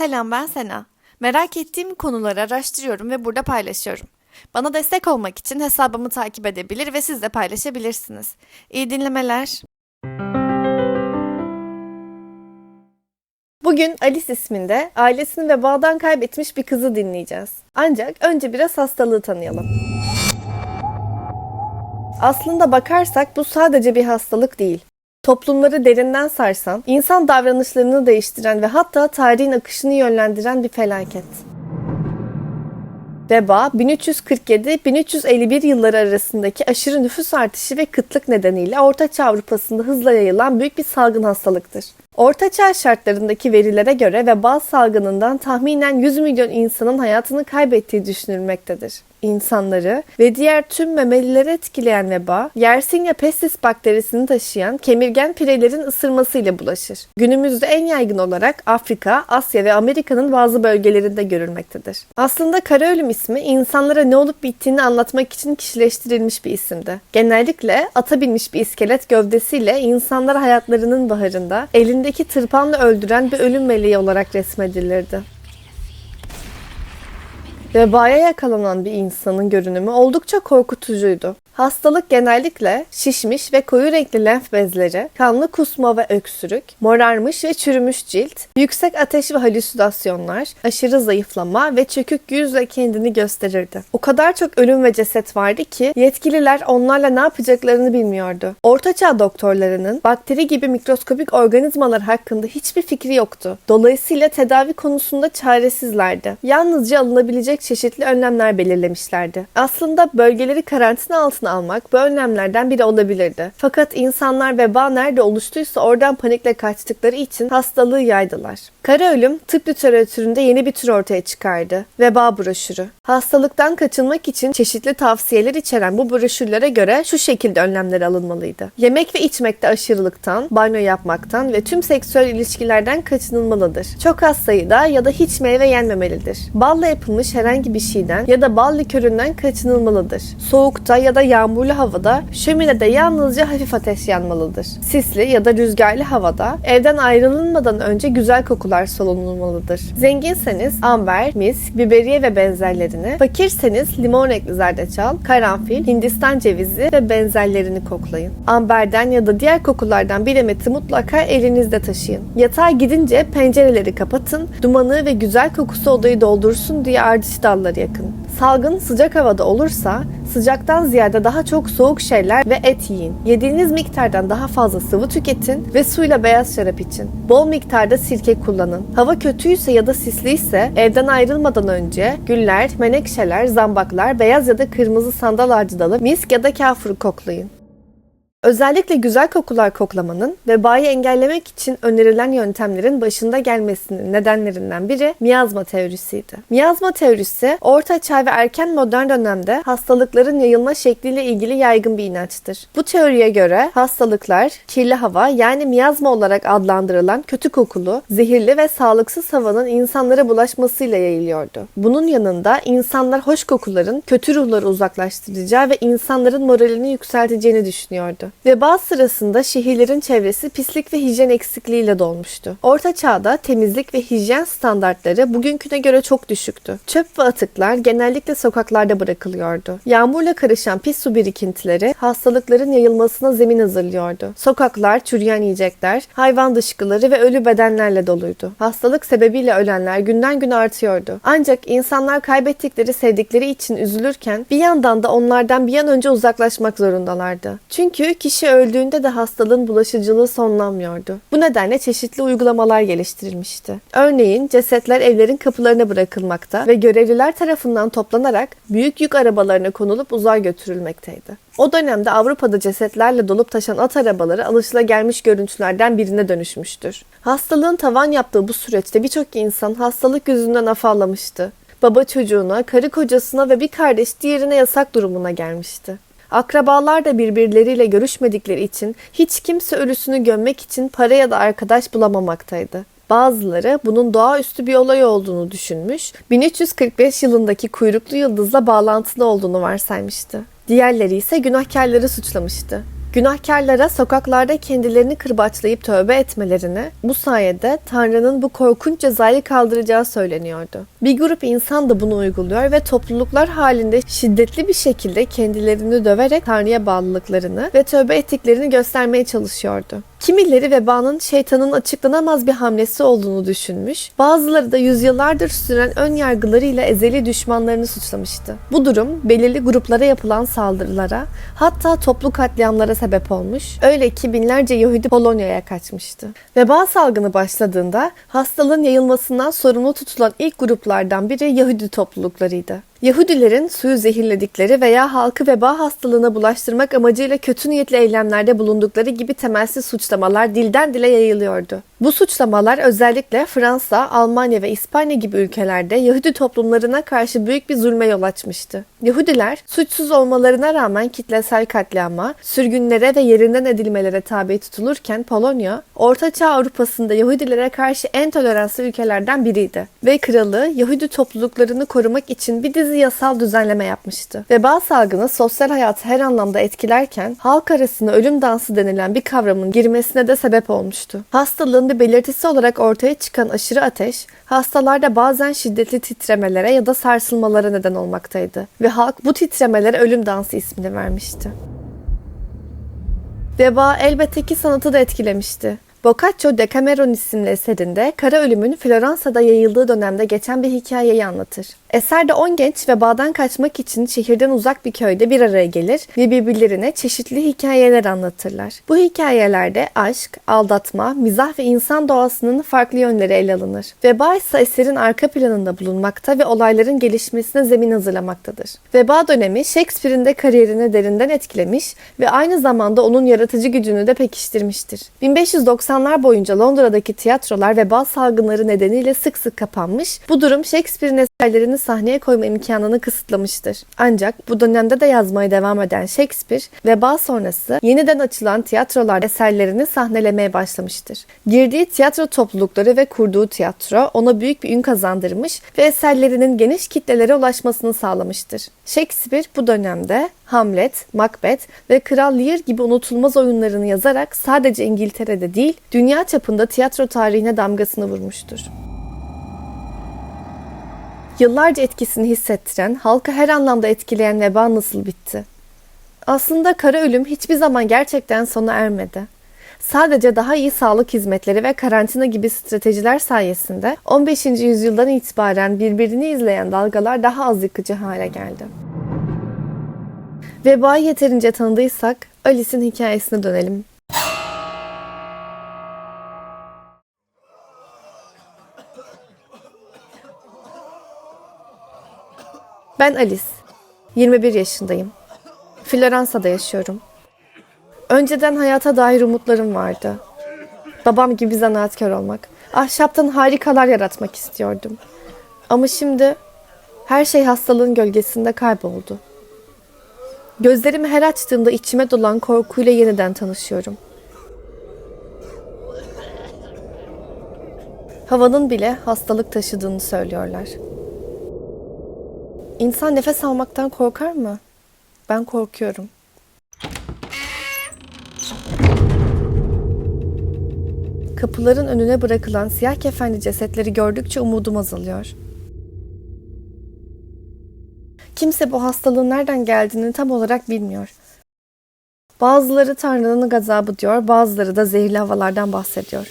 Selam ben Sena. Merak ettiğim konuları araştırıyorum ve burada paylaşıyorum. Bana destek olmak için hesabımı takip edebilir ve siz de paylaşabilirsiniz. İyi dinlemeler. Bugün Alice isminde ailesini vebadan kaybetmiş bir kızı dinleyeceğiz. Ancak önce biraz hastalığı tanıyalım. Aslında bakarsak bu sadece bir hastalık değil. Toplumları derinden sarsan, insan davranışlarını değiştiren ve hatta tarihin akışını yönlendiren bir felaket. Veba 1347-1351 yılları arasındaki aşırı nüfus artışı ve kıtlık nedeniyle Ortaçağ Avrupa'sında hızla yayılan büyük bir salgın hastalıktır. Ortaçağ şartlarındaki verilere göre veba salgınından tahminen 100 milyon insanın hayatını kaybettiği düşünülmektedir. İnsanları ve diğer tüm memelileri etkileyen veba, Yersinia pestis bakterisini taşıyan kemirgen pirelerin ısırmasıyla bulaşır. Günümüzde en yaygın olarak Afrika, Asya ve Amerika'nın bazı bölgelerinde görülmektedir. Aslında kara ölüm ismi insanlara ne olup bittiğini anlatmak için kişileştirilmiş bir isimdi. Genellikle ata binmiş bir iskelet gövdesiyle insanlar hayatlarının baharında elindeki tırpanla öldüren bir ölüm meleği olarak resmedilirdi. Vebaya yakalanan bir insanın görünümü oldukça korkutucuydu. Hastalık genellikle şişmiş ve koyu renkli lenf bezleri, kanlı kusma ve öksürük, morarmış ve çürümüş cilt, yüksek ateş ve halüsinasyonlar, aşırı zayıflama ve çökük yüzle kendini gösterirdi. O kadar çok ölüm ve ceset vardı ki yetkililer onlarla ne yapacaklarını bilmiyordu. Ortaçağ doktorlarının bakteri gibi mikroskopik organizmalar hakkında hiçbir fikri yoktu. Dolayısıyla tedavi konusunda çaresizlerdi. Yalnızca alınabilecek çeşitli önlemler belirlemişlerdi. Aslında bölgeleri karantina altına almak bu önlemlerden biri olabilirdi. Fakat insanlar veba nerede oluştuysa oradan panikle kaçtıkları için hastalığı yaydılar. Kara ölüm tıp literatüründe yeni bir tür ortaya çıkardı. Veba broşürü. Hastalıktan kaçınmak için çeşitli tavsiyeler içeren bu broşürlere göre şu şekilde önlemler alınmalıydı. Yemek ve içmekte aşırılıktan, banyo yapmaktan ve tüm seksüel ilişkilerden kaçınılmalıdır. Çok az sayıda ya da hiç meyve yenmemelidir. Balla yapılmış herhangi bir şeyden ya da bal liköründen kaçınılmalıdır. Soğukta ya da yağmurlu havada şöminede yalnızca hafif ateş yanmalıdır. Sisli ya da rüzgarlı havada evden ayrılınmadan önce güzel kokular solunulmalıdır. Zenginseniz amber, misk, biberiye ve benzerlerini, fakirseniz limon renkli zerdeçal, karanfil, hindistan cevizi ve benzerlerini koklayın. Amberden ya da diğer kokulardan bir demeti mutlaka elinizde taşıyın. Yatağa gidince pencereleri kapatın, dumanı ve güzel kokusu odayı doldursun diye ardış dalları yakın. Salgın sıcak havada olursa sıcaktan ziyade daha çok soğuk şeyler ve et yiyin. Yediğiniz miktardan daha fazla sıvı tüketin ve suyla beyaz şarap için. Bol miktarda sirke kullanın. Hava kötüyse ya da sisliyse evden ayrılmadan önce güller, menekşeler, zambaklar, beyaz ya da kırmızı sandal ağacı dalı, misk ya da kafuru koklayın. Özellikle güzel kokular koklamanın vebayı engellemek için önerilen yöntemlerin başında gelmesinin nedenlerinden biri miyazma teorisiydi. Miyazma teorisi, Orta Çağ ve erken modern dönemde hastalıkların yayılma şekliyle ilgili yaygın bir inançtır. Bu teoriye göre hastalıklar kirli hava yani miyazma olarak adlandırılan kötü kokulu, zehirli ve sağlıksız havanın insanlara bulaşmasıyla yayılıyordu. Bunun yanında insanlar hoş kokuların kötü ruhları uzaklaştıracağı ve insanların moralini yükselteceğini düşünüyordu. Veba sırasında şehirlerin çevresi pislik ve hijyen eksikliğiyle dolmuştu. Orta çağda temizlik ve hijyen standartları bugünküne göre çok düşüktü. Çöp ve atıklar genellikle sokaklarda bırakılıyordu. Yağmurla karışan pis su birikintileri hastalıkların yayılmasına zemin hazırlıyordu. Sokaklar çürüyen yiyecekler, hayvan dışkıları ve ölü bedenlerle doluydu. Hastalık sebebiyle ölenler günden güne artıyordu. Ancak insanlar kaybettikleri sevdikleri için üzülürken bir yandan da onlardan bir an önce uzaklaşmak zorundalardı. Çünkü kişi öldüğünde de hastalığın bulaşıcılığı sonlanmıyordu. Bu nedenle çeşitli uygulamalar geliştirilmişti. Örneğin cesetler evlerin kapılarına bırakılmakta ve görevliler tarafından toplanarak büyük yük arabalarına konulup uzağa götürülmekteydi. O dönemde Avrupa'da cesetlerle dolup taşan at arabaları alışılagelmiş görüntülerden birine dönüşmüştür. Hastalığın tavan yaptığı bu süreçte birçok insan hastalık yüzünden afallamıştı. Baba çocuğuna, karı kocasına ve bir kardeş diğerine yasak durumuna gelmişti. Akrabalar da birbirleriyle görüşmedikleri için hiç kimse ölüsünü gömmek için para ya da arkadaş bulamamaktaydı. Bazıları bunun doğaüstü bir olay olduğunu düşünmüş, 1345 yılındaki kuyruklu yıldızla bağlantılı olduğunu varsaymıştı. Diğerleri ise günahkarları suçlamıştı. Günahkarlara sokaklarda kendilerini kırbaçlayıp tövbe etmelerini, bu sayede Tanrı'nın bu korkunç cezayı kaldıracağı söyleniyordu. Bir grup insan da bunu uyguluyor ve topluluklar halinde şiddetli bir şekilde kendilerini döverek Tanrı'ya bağlılıklarını ve tövbe ettiklerini göstermeye çalışıyordu. Kimileri vebanın şeytanın açıklanamaz bir hamlesi olduğunu düşünmüş, bazıları da yüzyıllardır süren ön yargılarıyla ezeli düşmanlarını suçlamıştı. Bu durum belirli gruplara yapılan saldırılara, hatta toplu katliamlara sebep olmuş. Öyle ki binlerce Yahudi Polonya'ya kaçmıştı. Veba salgını başladığında hastalığın yayılmasından sorumlu tutulan ilk gruplardan biri Yahudi topluluklarıydı. Yahudilerin suyu zehirledikleri veya halkı veba hastalığına bulaştırmak amacıyla kötü niyetli eylemlerde bulundukları gibi temelsiz suçlamalar dilden dile yayılıyordu. Bu suçlamalar özellikle Fransa, Almanya ve İspanya gibi ülkelerde Yahudi toplumlarına karşı büyük bir zulme yol açmıştı. Yahudiler suçsuz olmalarına rağmen kitlesel katliama, sürgünlere ve yerinden edilmelere tabi tutulurken Polonya, Ortaçağ Avrupa'sında Yahudilere karşı en toleranslı ülkelerden biriydi. Ve kralı Yahudi topluluklarını korumak için bir dizi yasal düzenleme yapmıştı. Veba salgını sosyal hayatı her anlamda etkilerken halk arasında ölüm dansı denilen bir kavramın girmesine de sebep olmuştu. Hastalığın bir belirtisi olarak ortaya çıkan aşırı ateş, hastalarda bazen şiddetli titremelere ya da sarsılmalara neden olmaktaydı ve halk bu titremelere ölüm dansı ismini vermişti. Veba elbette ki sanatı da etkilemişti. Boccaccio Decameron isimli eserinde kara ölümün Floransa'da yayıldığı dönemde geçen bir hikayeyi anlatır. Eserde 10 genç vebadan kaçmak için şehirden uzak bir köyde bir araya gelir ve birbirlerine çeşitli hikayeler anlatırlar. Bu hikayelerde aşk, aldatma, mizah ve insan doğasının farklı yönleri ele alınır. Veba ise eserin arka planında bulunmakta ve olayların gelişmesine zemin hazırlamaktadır. Veba dönemi Shakespeare'in de kariyerini derinden etkilemiş ve aynı zamanda onun yaratıcı gücünü de pekiştirmiştir. 1590'lar boyunca Londra'daki tiyatrolar veba salgınları nedeniyle sık sık kapanmış. Bu durum Shakespeare'in eserlerini sahneye koyma imkanını kısıtlamıştır. Ancak bu dönemde de yazmaya devam eden Shakespeare, veba sonrası yeniden açılan tiyatrolar eserlerini sahnelemeye başlamıştır. Girdiği tiyatro toplulukları ve kurduğu tiyatro ona büyük bir ün kazandırmış ve eserlerinin geniş kitlelere ulaşmasını sağlamıştır. Shakespeare bu dönemde Hamlet, Macbeth ve Kral Lear gibi unutulmaz oyunlarını yazarak sadece İngiltere'de değil, dünya çapında tiyatro tarihine damgasını vurmuştur. Yıllarca etkisini hissettiren, halkı her anlamda etkileyen veba nasıl bitti? Aslında kara ölüm hiçbir zaman gerçekten sona ermedi. Sadece daha iyi sağlık hizmetleri ve karantina gibi stratejiler sayesinde 15. yüzyıldan itibaren birbirini izleyen dalgalar daha az yıkıcı hale geldi. Vebayı yeterince tanıdıysak Alice'in hikayesine dönelim. Ben Alice. 21 yaşındayım. Floransa'da yaşıyorum. Önceden hayata dair umutlarım vardı. Babam gibi zanaatkar olmak, ahşaptan harikalar yaratmak istiyordum. Ama şimdi her şey hastalığın gölgesinde kayboldu. Gözlerimi her açtığımda içime dolan korkuyla yeniden tanışıyorum. Havanın bile hastalık taşıdığını söylüyorlar. İnsan nefes almaktan korkar mı? Ben korkuyorum. Kapıların önüne bırakılan siyah kefenli cesetleri gördükçe umudum azalıyor. Kimse bu hastalığın nereden geldiğini tam olarak bilmiyor. Bazıları Tanrı'nın gazabı diyor, bazıları da zehirli havalardan bahsediyor.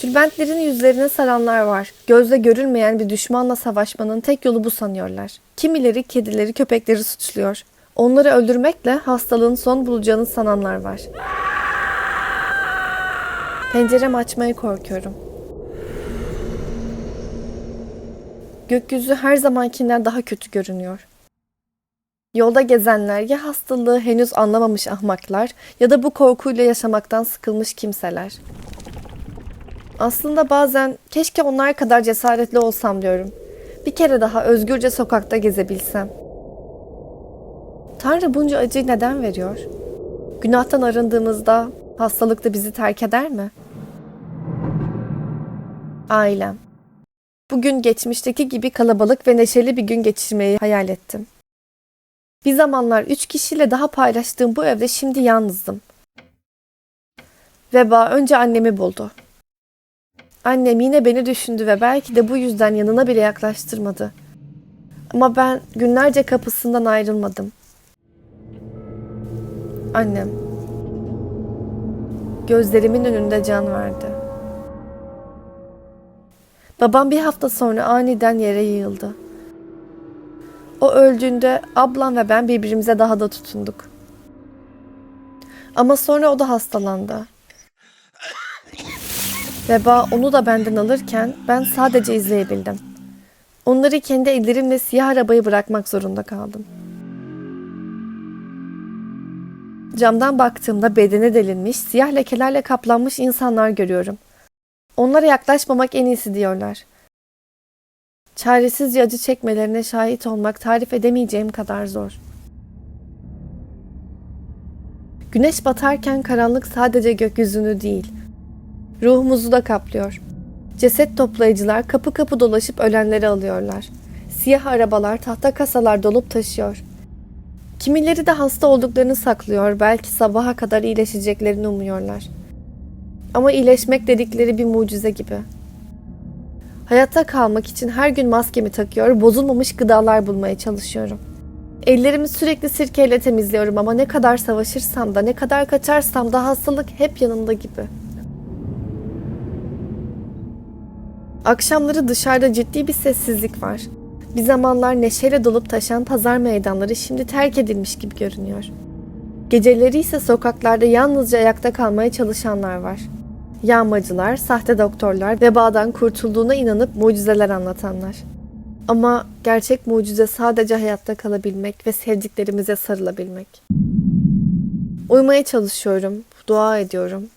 Tülbentlerin yüzlerine saranlar var. Gözle görülmeyen bir düşmanla savaşmanın tek yolu bu sanıyorlar. Kimileri kedileri, köpekleri suçluyor. Onları öldürmekle hastalığın son bulacağını sananlar var. Penceremi açmaya korkuyorum. Gökyüzü her zamankinden daha kötü görünüyor. Yolda gezenler ya hastalığı henüz anlamamış ahmaklar ya da bu korkuyla yaşamaktan sıkılmış kimseler. Aslında bazen keşke onlar kadar cesaretli olsam diyorum. Bir kere daha özgürce sokakta gezebilsem. Tanrı bunca acıyı neden veriyor? Günahtan arındığımızda hastalık da bizi terk eder mi? Ailem. Bugün geçmişteki gibi kalabalık ve neşeli bir gün geçirmeyi hayal ettim. Bir zamanlar üç kişiyle daha paylaştığım bu evde şimdi yalnızdım. Veba önce annemi buldu. Annem yine beni düşündü ve belki de bu yüzden yanına bile yaklaştırmadı. Ama ben günlerce kapısından ayrılmadım. Annem gözlerimin önünde can verdi. Babam bir hafta sonra aniden yere yığıldı. O öldüğünde ablam ve ben birbirimize daha da tutunduk. Ama sonra o da hastalandı. Veba onu da benden alırken ben sadece izleyebildim. Onları kendi ellerimle siyah arabayı bırakmak zorunda kaldım. Camdan baktığımda bedene delinmiş, siyah lekelerle kaplanmış insanlar görüyorum. Onlara yaklaşmamak en iyisi diyorlar. Çaresizce acı çekmelerine şahit olmak tarif edemeyeceğim kadar zor. Güneş batarken karanlık sadece gökyüzünü değil, ruhumuzu da kaplıyor. Ceset toplayıcılar kapı kapı dolaşıp ölenleri alıyorlar. Siyah arabalar, tahta kasalar dolup taşıyor. Kimileri de hasta olduklarını saklıyor, belki sabaha kadar iyileşeceklerini umuyorlar. Ama iyileşmek dedikleri bir mucize gibi. Hayatta kalmak için her gün maskemi takıyor, bozulmamış gıdalar bulmaya çalışıyorum. Ellerimi sürekli sirkeyle temizliyorum ama ne kadar savaşırsam da ne kadar kaçarsam da hastalık hep yanımda gibi. Akşamları dışarıda ciddi bir sessizlik var. Bir zamanlar neşeyle dolup taşan pazar meydanları şimdi terk edilmiş gibi görünüyor. Geceleri ise sokaklarda yalnızca ayakta kalmaya çalışanlar var. Yağmacılar, sahte doktorlar, vebadan kurtulduğuna inanıp mucizeler anlatanlar. Ama gerçek mucize sadece hayatta kalabilmek ve sevdiklerimize sarılabilmek. Uyumaya çalışıyorum, dua ediyorum.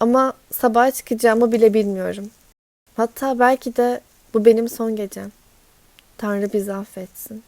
Ama sabaha çıkacağımı bile bilmiyorum. Hatta belki de bu benim son gecem. Tanrı bizi affetsin.